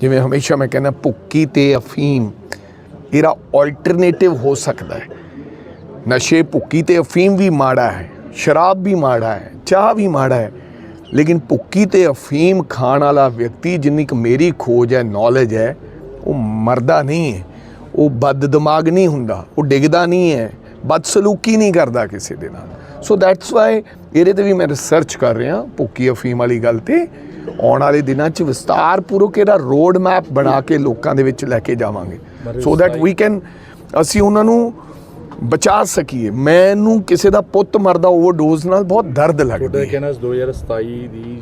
ਜਿਵੇਂ ਹਮੇਸ਼ਾ ਮੈਂ ਕਹਿੰਦਾ ਭੁੱਕੀ ਤੇ ਅਫੀਮ, ਇਹਦਾ ਆਲਟਰਨੇਟਿਵ ਹੋ ਸਕਦਾ ਹੈ। ਨਸ਼ੇ, ਭੁੱਕੀ ਤੇ ਅਫੀਮ ਵੀ ਮਾੜਾ ਹੈ, ਸ਼ਰਾਬ ਵੀ ਮਾੜਾ ਹੈ, ਚਾਹ ਵੀ ਮਾੜਾ ਹੈ, ਲੇਕਿਨ ਭੁੱਕੀ ਤੇ ਅਫੀਮ ਖਾਣ ਵਾਲਾ ਵਿਅਕਤੀ ਜਿੰਨੀ ਕੁ ਮੇਰੀ ਖੋਜ ਹੈ ਨੌਲੇਜ ਹੈ, ਉਹ ਮਰਦਾ ਨਹੀਂ ਹੈ, ਉਹ ਬਦ ਦਿਮਾਗ ਨਹੀਂ ਹੁੰਦਾ, ਉਹ ਡਿੱਗਦਾ ਨਹੀਂ ਹੈ। ਬਦਸਲੂਕੀ ਨਹੀਂ ਕਰਦਾ ਕਿਸੇ ਦੇ ਨਾਲ। ਸੋ ਦੈਟਸ ਵਾਈ ਇਹਦੇ ਤੇ ਵੀ ਮੈਂ ਰਿਸਰਚ ਕਰ ਰਿਹਾ ਭੁੱਕੀ ਅਫੀਮ ਵਾਲੀ ਗੱਲ ਤੇ। ਆਉਣ ਵਾਲੇ ਦਿਨਾਂ 'ਚ ਵਿਸਤਾਰਪੂਰਵਕ ਇਹਦਾ ਰੋਡ ਮੈਪ ਬਣਾ ਕੇ ਲੋਕਾਂ ਦੇ ਵਿੱਚ ਲੈ ਕੇ ਜਾਵਾਂਗੇ। ਸੋ ਦੈਟ ਵੀ ਕੈਨ ਅਸੀਂ ਉਹਨਾਂ ਨੂੰ ਬਚਾ ਸਕੀਏ। ਮੈਨੂੰ ਕਿਸੇ ਦਾ ਪੁੱਤ ਮਰਦਾ ਓਵਰਡੋਜ਼ ਨਾਲ ਬਹੁਤ ਦਰਦ ਤੁਹਾਡਾ ਲੱਗਦਾ ਹੈ। ਕਹਿਣਾ 2027 ਦੀ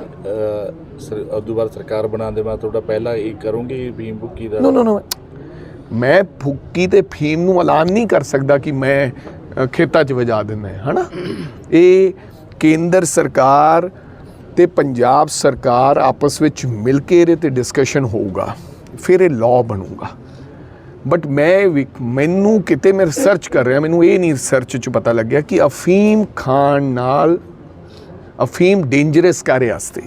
ਬਾਅਦ ਸਰਕਾਰ ਬਣਾਉਣ ਦੇ ਬਾਅਦ ਤੁਹਾਡਾ ਪਹਿਲਾ ਇਹ ਕਰੋਗੇ ਭੀਮ ਬੁੱਕੀ ਦਾ? ਨੋ ਨੋ ਨੋ ਮੈਂ ਫੁੱਕੀ ਤੇ ਫੀਮ ਨੂੰ ਐਲਾਨ ਨਹੀਂ ਕਰ ਸਕਦਾ ਕਿ ਮੈਂ ਖੇਤਾਂ 'ਚ ਵਜਾ ਦਿੰਦਾ ਹੈ, ਹਨਾ? ਇਹ ਕੇਂਦਰ ਸਰਕਾਰ ਤੇ ਪੰਜਾਬ ਸਰਕਾਰ ਆਪਸ ਵਿੱਚ ਮਿਲ ਕੇ ਇਹਦੇ ਤੇ ਡਿਸਕਸ਼ਨ ਹੋਊਗਾ, ਫਿਰ ਇਹ ਲਾਅ ਬਣੂਗਾ। ਬਟ ਮੈਂ ਵੀ- ਮੈਨੂੰ ਕਿਤੇ ਮੈਂ ਰਿਸਰਚ ਕਰ ਰਿਹਾ, ਮੈਨੂੰ ਇਹ ਨਹੀਂ ਰਿਸਰਚ 'ਚ ਪਤਾ ਲੱਗਿਆ ਕਿ ਅਫੀਮ ਖਾਣ ਨਾਲ ਅਫੀਮ ਡੇਂਜਰਸ ਕਾਰੇ ਵਾਸਤੇ?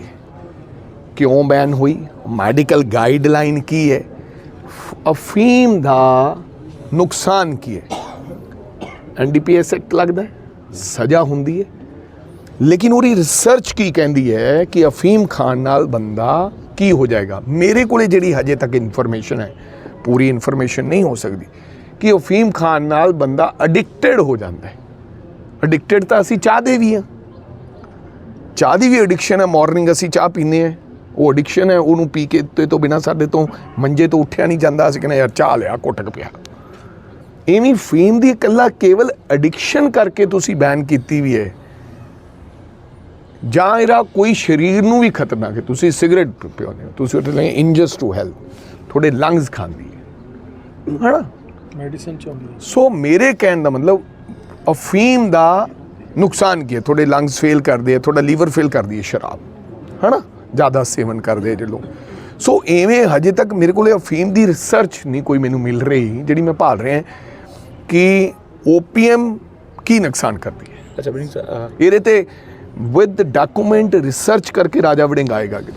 ਕਿਉਂ ਬੈਨ ਹੋਈ? ਮੈਡੀਕਲ ਗਾਈਡਲਾਈਨ ਕੀ ਹੈ? ਅਫੀਮ ਦਾ ਨੁਕਸਾਨ ਕੀ ਹੈ? ਐਨਡੀਪੀਐਸ ਐਕਟ ਲੱਗਦਾ ਸਜ਼ਾ ਹੁੰਦੀ ਹੈ। ਲੇਕਿਨ ਉਹਦੀ ਰਿਸਰਚ ਕੀ ਕਹਿੰਦੀ ਹੈ ਕਿ ਅਫੀਮ ਖਾਣ ਨਾਲ ਬੰਦਾ ਕੀ ਹੋ ਜਾਏਗਾ? ਮੇਰੇ ਕੋਲੇ ਜਿਹੜੀ ਹਜੇ ਤੱਕ ਇਨਫੋਰਮੇਸ਼ਨ ਹੈ, ਪੂਰੀ ਇਨਫੋਰਮੇਸ਼ਨ ਨਹੀਂ ਹੋ ਸਕਦੀ ਕਿ ਅਫੀਮ ਖਾਣ ਨਾਲ ਬੰਦਾ ਐਡਿਕਟਡ ਹੋ ਜਾਂਦਾ ਹੈ। ਐਡਿਕਟਡ ਤਾਂ ਅਸੀਂ ਚਾਹ ਦੇ ਵੀ ਹਾਂ। ਚਾਹ ਦੀ ਵੀ ਐਡਿਕਸ਼ਨ ਹੈ ਮਾਰਨਿੰਗ ਅਸੀਂ ਚਾਹ ਪੀਂਦੇ ਹਾਂ। ਉਹ ਐਡਿਕਸ਼ਨ ਹੈ ਉਹਨੂੰ ਪੀ ਕੇ ਤੇ ਤੋਂ ਬਿਨਾ ਸਾਡੇ ਤੋਂ ਮੰਜੇ ਤੋਂ ਉੱਠਿਆ ਨਹੀਂ ਜਾਂਦਾ। ਅਸੀਂ ਕਹਿੰਦੇ ਯਾਰ ਚਾਹ ਲਿਆ ਕੋਟਕ ਪਿਆ। ਇਵੇਂ ਫੀਮ ਦੀ ਇਕੱਲਾ ਕੇਵਲ ਐਡਿਕਸ਼ਨ ਕਰਕੇ ਤੁਸੀਂ ਬੈਨ ਕੀਤੀ ਵੀ ਹੈ। ਜਾਂ ਇਹਦਾ ਕੋਈ ਸਰੀਰ ਨੂੰ ਵੀ ਖਤਰਨਾਕ ਹੈ। ਤੁਸੀਂ ਸਿਗਰਟ ਪਿਓਨੇ ਹੋ ਤੁਸੀਂ ਉੱਥੇ ਲੈ ਇੰਜਸ ਟੂ ਹੈਲਥ ਤੁਹਾਡੇ ਲੰਗਸ ਖਾਂਦੀ ਹੈ। ਹਨਾ? ਮੈਡੀਸਨ ਚ ਆਉਂਦੀ ਹੈ। ਸੋ ਮੇਰੇ ਕਹਿਣ ਦਾ ਮਤਲਬ ਅਫੀਮ ਦਾ ਨੁਕਸਾਨ ਕੀ ਹੈ? ਤੁਹਾਡੇ ਲੰਗਸ ਫੇਲ ਕਰਦੇ ਆ ਤੁਹਾਡਾ ਲੀਵਰ ਫੇਲ ਕਰਦੀ ਹੈ ਸ਼ਰਾਬ। ਹਨਾ? ਜ਼ਿਆਦਾ ਸੇਵਨ ਕਰਦੇ ਆ ਜੇ ਲੋਕ। ਸੋ ਐਵੇਂ ਹਜੇ ਤੱਕ ਮੇਰੇ ਕੋਲੇ ਅਫੀਮ ਦੀ ਰਿਸਰਚ ਨਹੀਂ ਕੋਈ ਮੈਨੂੰ ਮਿਲ ਰਹੀ ਜਿਹੜੀ ਮੈਂ ਭਾਲ ਰਿਹਾ ਕਿ ਓਪੀਐਮ ਕੀ ਨੁਕਸਾਨ ਕਰਦੀ ਹੈ। ਅੱਛਾ ਬਣੀ ਇਹਦੇ ਤੇ ਵਿਦ ਡਾਕੂਮੈਂਟ ਰਿਸਰਚ ਕਰਕੇ ਰਾਜਾ ਵੜਿੰਗ ਆਏਗਾ ਕਿ